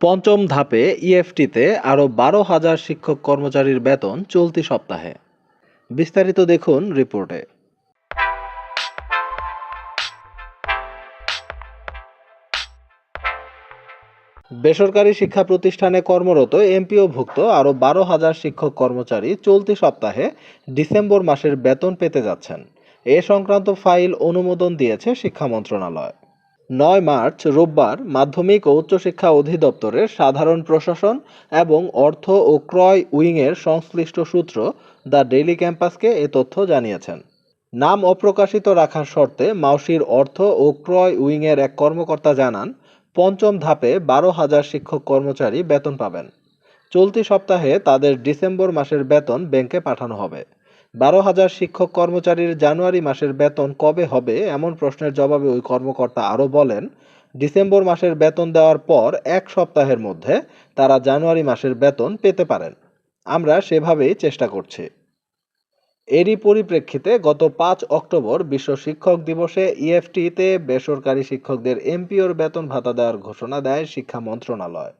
পঞ্চম ধাপে ইএফটিতে আরও বারো হাজার শিক্ষক কর্মচারীর বেতন চলতি সপ্তাহে। বিস্তারিত দেখুন রিপোর্টে। বেসরকারি শিক্ষা প্রতিষ্ঠানে কর্মরত এমপিওভুক্ত আরও বারো হাজার শিক্ষক কর্মচারী চলতি সপ্তাহে ডিসেম্বর মাসের বেতন পেতে যাচ্ছেন। এ সংক্রান্ত ফাইল অনুমোদন দিয়েছে শিক্ষা মন্ত্রণালয়। নয় মার্চ রোববার মাধ্যমিক ও উচ্চশিক্ষা অধিদপ্তরের সাধারণ প্রশাসন এবং অর্থ ও ক্রয় উইংয়ের সংশ্লিষ্ট সূত্র দ্য ডেইলি ক্যাম্পাসকে এ তথ্য জানিয়েছেন। নাম অপ্রকাশিত রাখার শর্তে মাউসির অর্থ ও ক্রয় উইংয়ের এক কর্মকর্তা জানান, পঞ্চম ধাপে বারো হাজার শিক্ষক কর্মচারী বেতন পাবেন। চলতি সপ্তাহে তাদের ডিসেম্বর মাসের বেতন ব্যাংকে পাঠানো হবে। বারো হাজার শিক্ষক কর্মচারীর জানুয়ারি মাসের বেতন কবে হবে এমন প্রশ্নের জবাবে ওই কর্মকর্তা আরও বলেন, ডিসেম্বর মাসের বেতন দেওয়ার পর এক সপ্তাহের মধ্যে তারা জানুয়ারি মাসের বেতন পেতে পারেন। আমরা সেভাবেই চেষ্টা করছি। এরই পরিপ্রেক্ষিতে গত পাঁচ অক্টোবর বিশ্ব শিক্ষক দিবসে ইএফটিতে বেসরকারি শিক্ষকদের এমপিওর বেতন ভাতা দেওয়ার ঘোষণা দেয় শিক্ষা মন্ত্রণালয়।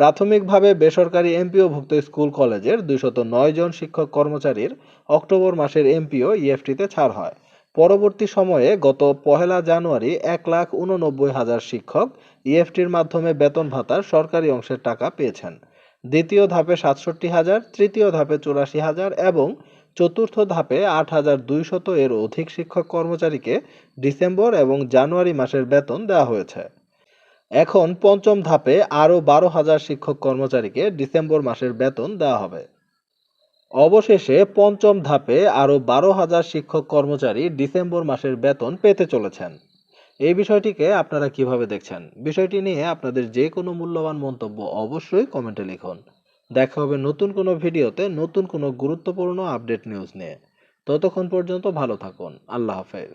প্রাথমিকভাবে বেসরকারি এমপিওভুক্ত স্কুল কলেজের দুইশত নয় জন শিক্ষক কর্মচারীর অক্টোবর মাসের এমপিও ইএফটিতে ছাড় হয়। পরবর্তী সময়ে গত পহেলা জানুয়ারি এক লাখ উননব্বই হাজার শিক্ষক ইএফটির মাধ্যমে বেতন ভাতার সরকারি অংশের টাকা পেয়েছেন। দ্বিতীয় ধাপে সাতষট্টি হাজার, তৃতীয় ধাপে চুরাশি হাজার এবং চতুর্থ ধাপে আট হাজার দুইশত এর অধিক শিক্ষক কর্মচারীকে ডিসেম্বর এবং জানুয়ারি মাসের বেতন দেওয়া হয়েছে। এখন পঞ্চম ধাপে আরও বারো হাজার শিক্ষক কর্মচারীকে ডিসেম্বর মাসের বেতন দেওয়া হবে। অবশেষে পঞ্চম ধাপে আরও বারো হাজার শিক্ষক কর্মচারী ডিসেম্বর মাসের বেতন পেতে চলেছেন। এই বিষয়টিকে আপনারা কীভাবে দেখছেন? বিষয়টি নিয়ে আপনাদের যে কোনো মূল্যবান মন্তব্য অবশ্যই কমেন্টে লিখুন। দেখা হবে নতুন কোনো ভিডিওতে নতুন কোনো গুরুত্বপূর্ণ আপডেট নিউজ নিয়ে। ততক্ষণ পর্যন্ত ভালো থাকুন। আল্লাহ হাফেজ।